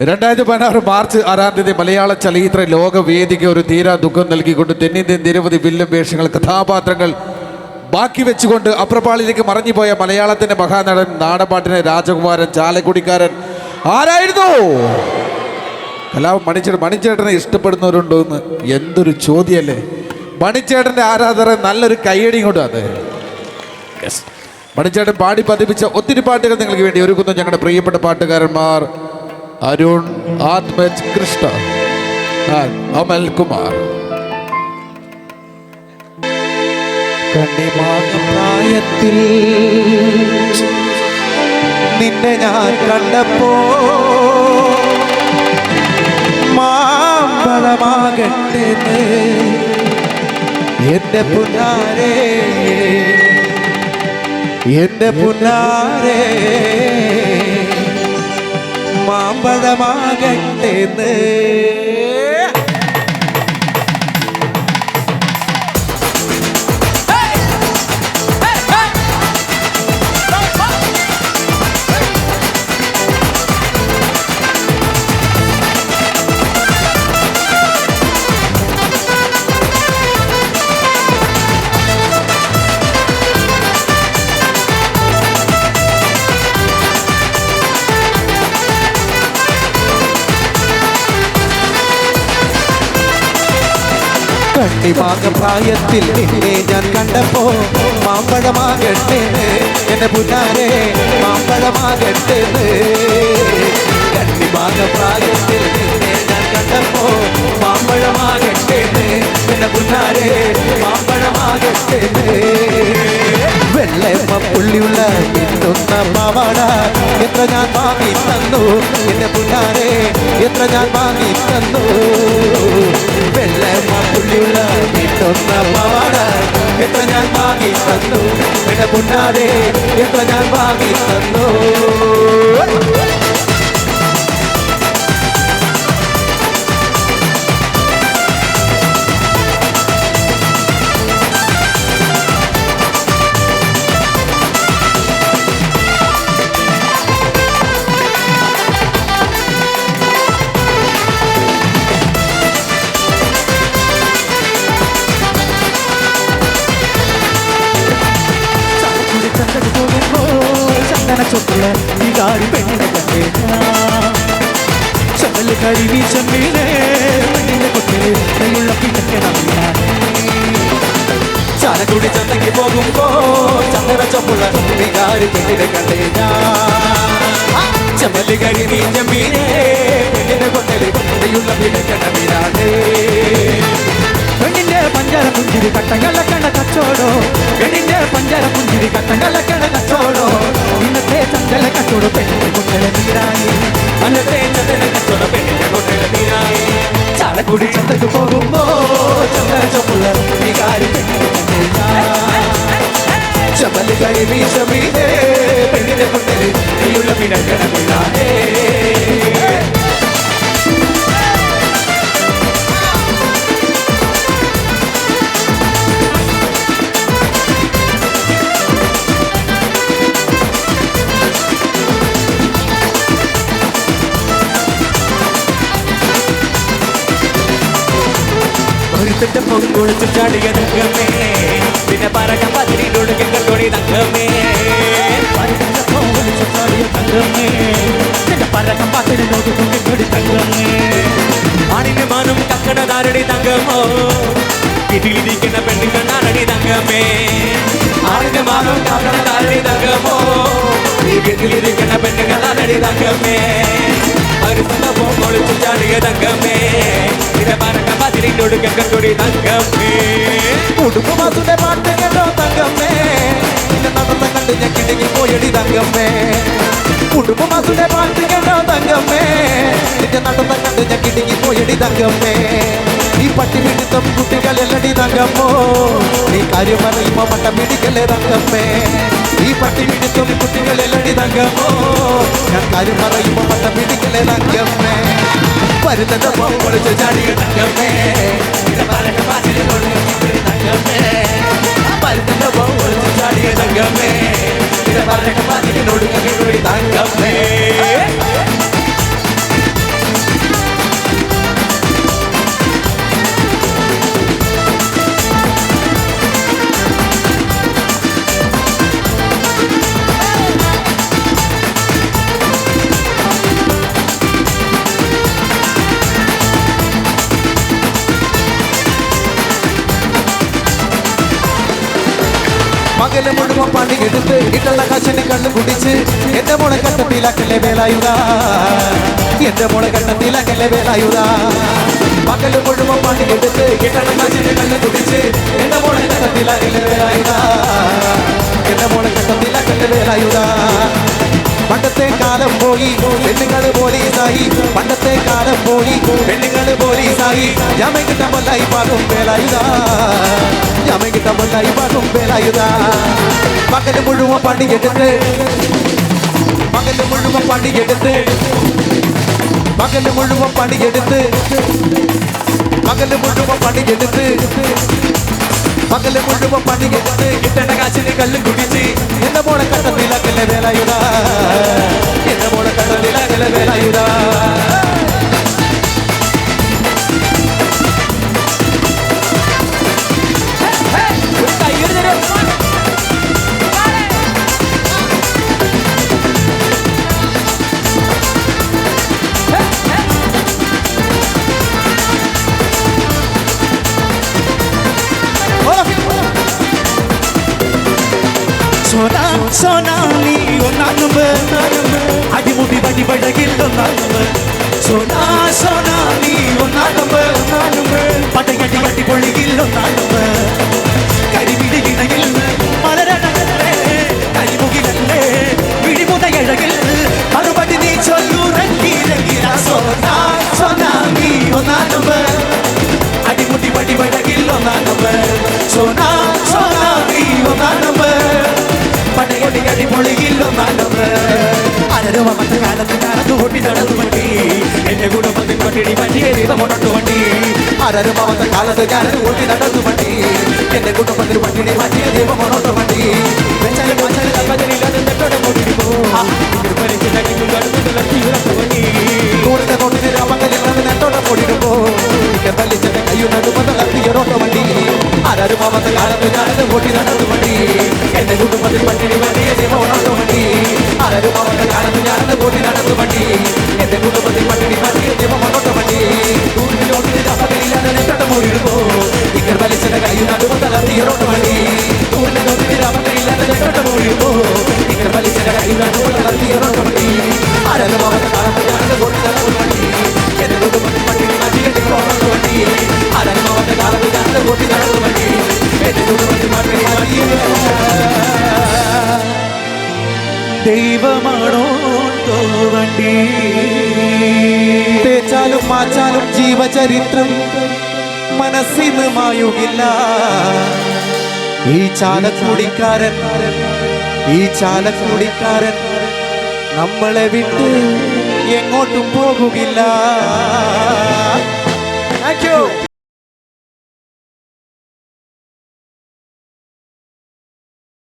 രണ്ടായിരത്തി പതിനാറ് മാർച്ച് ആറാം തീയതി മലയാള ചലച്ചിത്ര ലോകവേദിക്ക് ഒരു തീരാ ദുഃഖം നൽകിക്കൊണ്ട് തെന്നിന്ത്യൻ നിരവധി വില്ലൻ വേഷങ്ങൾ കഥാപാത്രങ്ങൾ ബാക്കി വെച്ചുകൊണ്ട് അപ്രപാളിലേക്ക് മറഞ്ഞുപോയ മലയാളത്തിന്റെ മഹാനടൻ നാടപാട്ടിനെ രാജകുമാരൻ ചാലക്കുടിക്കാരൻ ആരായിരുന്നു? കലാ മണിച്ചേട്ടൻ മണിച്ചേട്ടനെ ഇഷ്ടപ്പെടുന്നവരുണ്ടോ എന്ന് എന്തൊരു ചോദ്യമല്ലേ? മണിച്ചേട്ടന്റെ ആരാധകരെ നല്ലൊരു കയ്യടി കൊണ്ട് അതെ. മണിച്ചേട്ടൻ പാടി പതിപ്പിച്ച ഒത്തിരി പാട്ടുകൾ നിങ്ങൾക്ക് വേണ്ടി ഒരുക്കുന്നു ഞങ്ങളുടെ പ്രിയപ്പെട്ട പാട്ടുകാരന്മാർ. അരുൺ ആത്മജ് കൃഷ്ണ അമൽ കുമാർ. പ്രായത്തിൽ നിന്നെ ഞാൻ കണ്ടപ്പോ മാമ്പഴമാകട്ടെ എന്റെ പുന്നാരെ എന്റെ പുന്നാരെ. മാമ്പഴമാകട്ടെ പ്രായത്തിൽ നിന്നെ ഞാൻ കണ്ടപ്പോ മാമ്പഴമാകട്ടെ എന്റെ പുന്നാരെ മാമ്പഴമാകട്ടെ കണ്ണിമാങ്ങ പ്രായത്തിൽ ഞാൻ കണ്ടപ്പോ മാമ്പഴമാകട്ടെ എന്റെ പുന്നാരെ മാമ്പഴമാകട്ടെ വെള്ളമ്മ പുള്ളിയുള്ള ഇന്നുന്ന പാവാട എത്ര ഞാൻ വാങ്ങി തന്നു. എന്റെ പുന്നാരെ എത്ര ഞാൻ വാങ്ങി തന്നു. മിന്നുന്ന പാവാട എത്ര ഞാൻ വാങ്ങി തന്നു? എന്നെ പുന്നാരെ എത്ര ഞാൻ വാങ്ങി തന്നു? കാടി പെണ്ണിനെ കരിവി വീശമ്മീനെ പെണ്ണിന്റെ ചാലക്കുടി ചന്തക്ക് പോകുമ്പോ ചന്ദന ചൊട്ടുള്ള ഈ കാടി പെണ്ണിനെ കണ്ടേ ചമ്മൽ കരിവി വീശമ്മീനെ പെണ്ണിന്റെ കൊട്ടിൽ കയ്യുള്ള പിന്നൊക്കെ പെണ്ണിന്റെ പഞ്ചാര പുഞ്ചിരി കട്ടങ്ങളെ കണ്ട കച്ചോടോ പെണ്ണിന്റെ പഞ്ചാര പുഞ്ചിരി കട്ടങ്ങളെ ചന്തല കച്ചോടോ പെണ്ണിന്റെ കൊട്ടല നീരായി അന്നത്തെ ചന്തല കച്ചോടോ പെണ്ണിന്റെ കൊട്ടല നീരായി ചാലക്കുടി ചന്തക്ക് പോകുമ്പോ ചന്ദന ചൊപ്പുള്ള വികാരി പെണ്ണിന്റെ எடுத்துட்டு பொங்கு குளிச்சு சாடிய தங்கமே பின்ன பறக்க பத்திரி நுடுக்கு கட்டோடி தங்கமே பறக்க பொங்கு குளிச்சு சாடிய தங்கமே பின்ன பறக்க பத்திரி நோக்கு குட்டி கொடி தங்கமே அணிந்து மனம் கக்கன தாரடி தங்கமோ இதில் இடிக்கிற பெண்ணுக்கு நாரடி தங்கமே அணிந்து மனம் கக்கன தாரடி தங்கமோ இதில் இடிக்கிற பெண்ணுக்கு நாரடி தங்கமே ഒരുത്തിന്റെ പൊങ്കുളിച്ചു ചാടിയ തങ്കമേ പിന്നെ പറക പതിരിലൊടുക്കി കണ്ടോടി തങ്കമേ കുടുംബമാസുടെ പാട്ട് കേട്ടോ തങ്കമ്മേ. നിന്നെ നടന്ന കണ്ട് ഞാൻ കിടങ്ങി പോയടി തങ്കമ്മേ. കുടുംബമാസുടെ പാട്ട് കേട്ടോ തങ്കമ്മേ. നിന്നെ നടന്ന കണ്ട് ഞാൻ കിടങ്ങി പോയടി തങ്കമ്മേ. ഈ പട്ടി പിടുത്തം കുട്ടികളെല്ലടി തങ്കമ്മോ. പറയുമ്പോ മട്ട പിടിക്കല്ലേ തങ്കമ്മേ? ഈ പട്ടി കുട്ടികളെ കുട്ടികളെല്ലടി തങ്കമോ ഞാൻ കാര്യം പറയുമ്പോ മട്ട പിടിക്കല്ലേ തങ്കമ്മേ? പരുത്തന്റെ പൊളിച്ച് ചാടിയ തങ്കമ്മേ തങ്കമ്മേ? പകല് മുഴുവൻ പണിയെടുത്ത് ഇട്ടുള്ള കാശിന് കള്ളു കുടിച്ച് എന്റെ മോളെ കട്ടത്തിലാക്കല്ലേ വേലായുധ എന്റെ മോളെ കട്ടത്തിലാക്കല്ലേ വേലായുധ പകല് മുഴുവൻ പണിയെടുത്ത് ഇട്ടുള്ള കാശിന് കള്ളു കുടിച്ച് എന്റെ മോളെ കട്ടത്തിലാക്കല്ലേ വേലായുധ എന്റെ മോളെ കട്ടത്തിലാക്കല്ലേ വേലായുധ പണ്ടത്തെ കാലം പോയി പെണ്ണുങ്ങള് പോലീസായി പണ്ടത്തെ കാലം പോയി പെണ്ണുങ്ങള് പോലീസായി ജാമ്യം കിട്ടാൻ വല്ലായി പാടും വേലായുധ ജാമ്യം കിട്ടാൻ വല്ലായി പാടും വേലായുധ പകല് മുഴുവൻ പണിയെടുത്ത് പകല് മുഴുവൻ പണിയെടുത്ത് പകല് മുഴുവൻ പണിയെടുത്ത് പകല് മുഴുവൻ പണിയെടുത്ത് பகல் முழுவதும் பண்ணிக்கிட்டு கிட்டன காய்ச்சல் கல்லு குடிச்சு என்ன போல கட்டத்தில் கல்ல வேலையுதா என்ன போல கட்டத்தில் സോന സോന നീ ഒന്നാനുമ്പ് അടിമുടി വടി വഴകിൽ ഒന്നാനുമ്പ് സോന സോന നീ ഒന്നാനുമ്പ് ഒന്നാനുമ്പ് പടയടി അടി പൊളിയിൽ ഒന്നാനുമ്പ് నరసు కొట్టి తడసువండి ఎన్ని కూడా పది కొట్టి మంచి దీపమున్నటువంటి అరరు పవత కాలదు గారదు ఒట్టి తడసువండి ఎన్ని కూడా పది కొట్టి మంచి దీపమున్నటువంటి వెచ్చని మంచి తప్పదని లేదు తట్టడం కొట్టిపో ఇక్కడ పరిస్థితి తగ్గింపు గడుపుతుల తీవ్రమని కూడత కొట్టి రామకలి నట్టడం కొట్టిపో ఇక్కడ పల్లి చెట్టు అయ్యున్నట్టు ദൈവമാണോ തോവണ്ടി തേച്ചാലും മാച്ചാലും ജീവചരിത്രം മനസ്സിന്ന് മായുകില്ല. ഈ ചാലക്കുടിക്കാരൻ ഈ ചാലക്കുടിക്കാരൻ നമ്മളെ വിട്ട് എങ്ങോട്ടും പോകുകില്ല.